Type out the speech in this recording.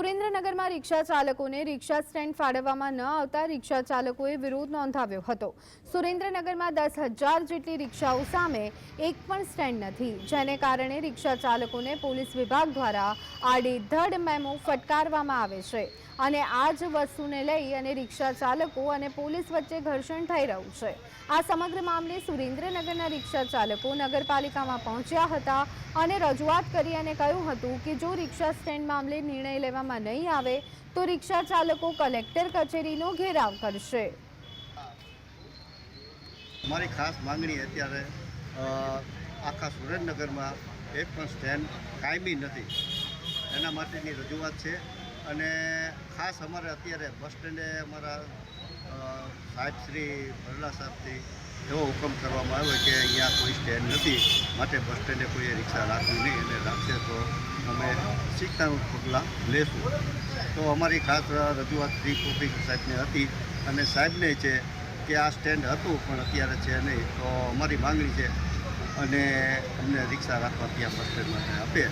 törenine સુરેન્દ્રનગરમાં રિક્ષા ચાલકોને રિક્ષા સ્ટેન્ડ ફાળવવામાં ન આવતા રિક્ષા ચાલકોએ વિરોધ નોંધાવ્યો હતો. સુરેન્દ્રનગરમાં દસ હજાર જેટલી રિક્ષાઓ સામે એક પણ સ્ટેન્ડ નથી, જેને કારણે રિક્ષા ચાલકોને પોલીસ વિભાગ દ્વારા આડેધડ મેમો ફટકારવામાં આવે છે અને આ જ વસ્તુને લઈ અને રિક્ષા ચાલકો અને પોલીસ વચ્ચે ઘર્ષણ થઈ રહ્યું છે. આ સમગ્ર મામલે સુરેન્દ્રનગરના રિક્ષા ચાલકો નગરપાલિકામાં પહોંચ્યા હતા અને રજૂઆત કરી અને કહ્યું હતું કે જો રિક્ષા સ્ટેન્ડ મામલે નિર્ણય લેવામાં નહીં આવે તો રિક્ષા ચાલકો કલેક્ટર કચેરીનો ઘેરાવ કરશે. મારી ખાસ માંગણી અત્યારે આખા સુરેન્દ્રનગરમાં એક પણ સ્ટેન્ડ કાયમી નથી. એના માટેની રજૂઆત છે અને ખાસ અમારે અત્યારે બસ સ્ટેન્ડે અમારા સાહેબ શ્રી ભરલા સાહેબથી એવો હુકમ કરવામાં આવ્યો કે અહીંયા કોઈ સ્ટેન્ડ નથી, માટે બસ સ્ટેન્ડે કોઈ રિક્ષા રાખવી નહીં અને શિક્ષાનું પગલાં લેશું. તો અમારી ખાસ રજૂઆત ચીફ ઓફિસર સાહેબને હતી અને સાહેબને છે કે આ સ્ટેન્ડ હતું પણ અત્યારે છે નહીં. તો અમારી માંગણી છે અને અમને રિક્ષા રાખવા ત્યાં બસ સ્ટેન્ડ માટે આપે.